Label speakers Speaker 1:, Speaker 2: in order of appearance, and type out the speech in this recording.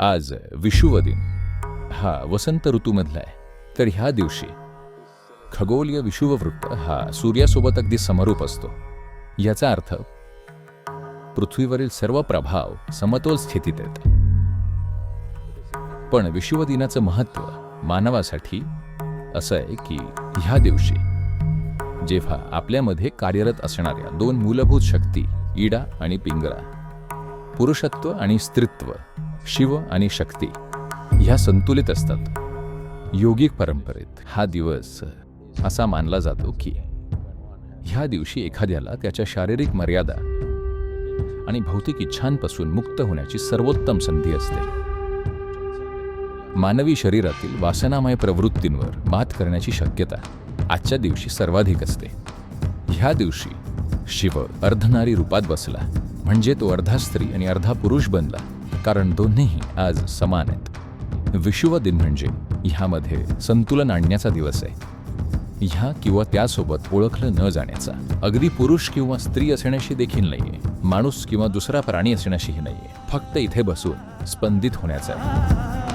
Speaker 1: आज विषुव दिन हा वसंत ऋतूमधला आहे. तर ह्या दिवशी खगोलीय विषुववृत्त हा सूर्यासोबत अगदी समरूप असतो. याचा अर्थ पृथ्वीवरील सर्व प्रभाव समतोल स्थितीत येत पण विषुव दिनाचं महत्त्व मानवासाठी असं आहे की ह्या दिवशी जेव्हा आपल्यामध्ये कार्यरत असणाऱ्या दोन मूलभूत शक्ती इडा आणि पिंगळा पुरुषत्व आणि स्त्रीत्व शिव आणि शक्ती ह्या संतुलित असतात. योगिक परंपरेत हा दिवस असा मानला जातो की ह्या दिवशी एखाद्याला त्याच्या शारीरिक मर्यादा आणि भौतिक इच्छांपासून मुक्त होण्याची सर्वोत्तम संधी असते. मानवी शरीरातील वासनामय प्रवृत्तींवर मात करण्याची शक्यता आजच्या दिवशी सर्वाधिक असते. ह्या दिवशी शिव अर्धनारी रूपात बसला. म्हणजे तो अर्धा स्त्री आणि अर्धा पुरुष बनला कारण दोन्हीही आज समान आहेत. विषुव दिन म्हणजे ह्यामध्ये संतुलन आणण्याचा दिवस आहे. ह्या किंवा त्यासोबत ओळखलं न जाण्याचा. अगदी पुरुष किंवा स्त्री असण्याशी देखील नाहीये. माणूस किंवा दुसरा प्राणी असण्याशीही नाहीये. फक्त इथे बसून स्पंदित होण्याचा आहे.